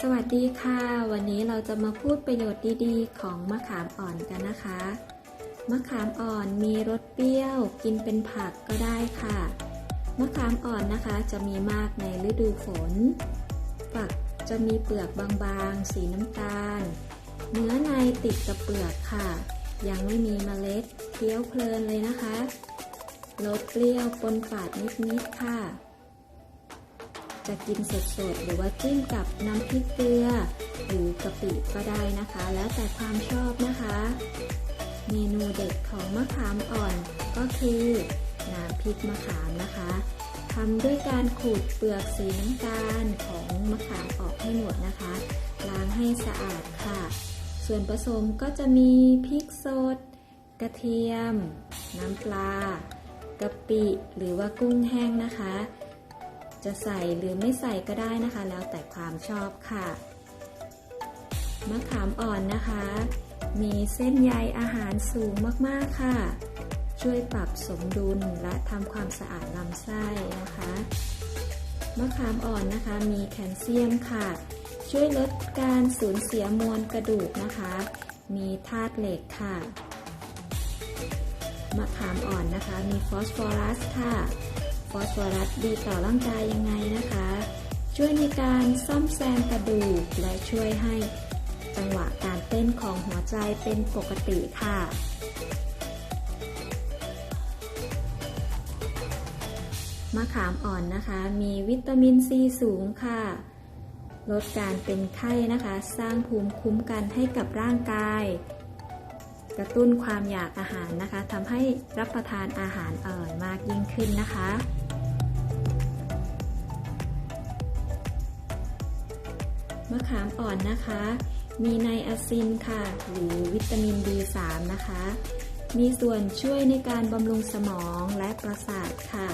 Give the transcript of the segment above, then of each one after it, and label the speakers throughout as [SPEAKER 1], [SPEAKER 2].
[SPEAKER 1] สวัสดีค่ะ วันนี้เราจะมาพูดประโยชน์ดีๆ ของมะขามอ่อนกันนะคะ มะขามอ่อนมีรสเปรี้ยว กินเป็นผักก็ได้ค่ะ มะขามอ่อนนะคะจะมีมากในฤดูฝน ฝักจะมีเปลือกบางๆ สีน้ำตาล เนื้อในติดกับเปลือกค่ะ ยังไม่มีเมล็ดเคี้ยวเพลินเลยนะคะรสเปรี้ยวปนฝาดนิดๆค่ะ จะกินสดๆ หรือว่าจิ้มกับน้ำพริกเกลือ หรือกะปิก็ได้นะคะ แล้วแต่ความชอบนะคะ เมนูเด็ดของมะขามอ่อนก็คือน้ำพริกมะขามนะคะทำด้วยการขูดเปลือกสีน้ำตาลของมะขามออกให้หมดนะคะ ล้างให้สะอาดค่ะ ส่วนผสมก็จะมีพริกสด กระเทียม น้ำปลากะปิหรือว่ากุ้งแห้งนะคะ จะใส่หรือไม่ใส่ก็ได้นะคะ แล้วแต่ความชอบค่ะ มะขามอ่อนนะคะ มีเส้นใยอาหารสูงมากๆค่ะ ช่วยปรับสมดุลและทำความสะอาดลำไส้นะคะ มะขามอ่อนนะคะ มีแคลเซียมค่ะ ช่วยลดการสูญเสียมวลกระดูกนะคะ มีธาตุเหล็กค่ะมะขามอ่อนนะคะ มีฟอสฟอรัสค่ะ ฟอสฟอรัสดีต่อร่างกายยังไงนะคะ ช่วยในการซ่อมแซมกระดูกและช่วยให้จังหวะการเต้นของหัวใจเป็นปกติค่ะมะขามอ่อนนะคะ มีวิตามินซีสูงค่ะ ลดการเป็นไข้นะคะ สร้างภูมิคุ้มกันให้กับร่างกาย กระตุ้นความอยากอาหารนะคะทำให้รับประทานอาหารอร่อยมากยิ่งขึ้นนะคะ มะขามอ่อนนะคะ มีไนอาซินค่ะ หรือวิตามิน B3 นะคะ มีส่วนช่วยในการบำรุงสมองและประสาทค่ะ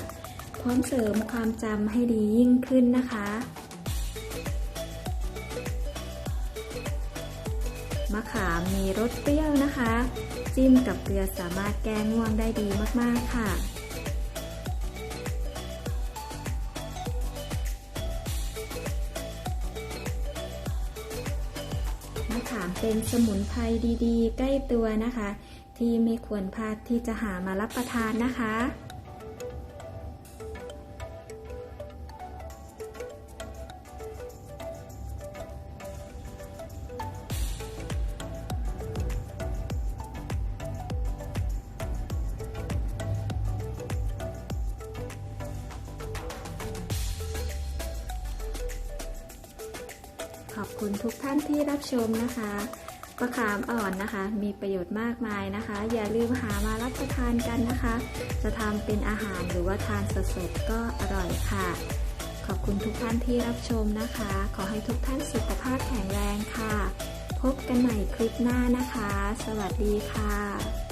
[SPEAKER 1] พร้อมเสริมความจำให้ดียิ่งขึ้นนะคะมะขามมีรสเปรี้ยวนะคะ จิ้มกับเกลือสามารถแก้ง่วงได้ดีมาก ๆ ค่ะ ขามเป็นสมุนไพรดีๆ ใกล้ตัวนะคะ ที่ไม่ควรพลาดที่จะหามารับประทานนะคะ อบคุณทุกท่านที่รับชมนะคะมะขามอ่อนนะคะ มีประโยชน์มากมายนะคะ อย่าลืมหามารับประทานกันนะคะ จะทำเป็นอาหารหรือว่าทานสดๆก็อร่อยค่ะ ขอบคุณทุกท่านที่รับชมนะคะ ขอให้ทุกท่านสุขภาพแข็งแรงค่ะ พบกันใหม่คลิปหน้านะคะ สวัสดีค่ะ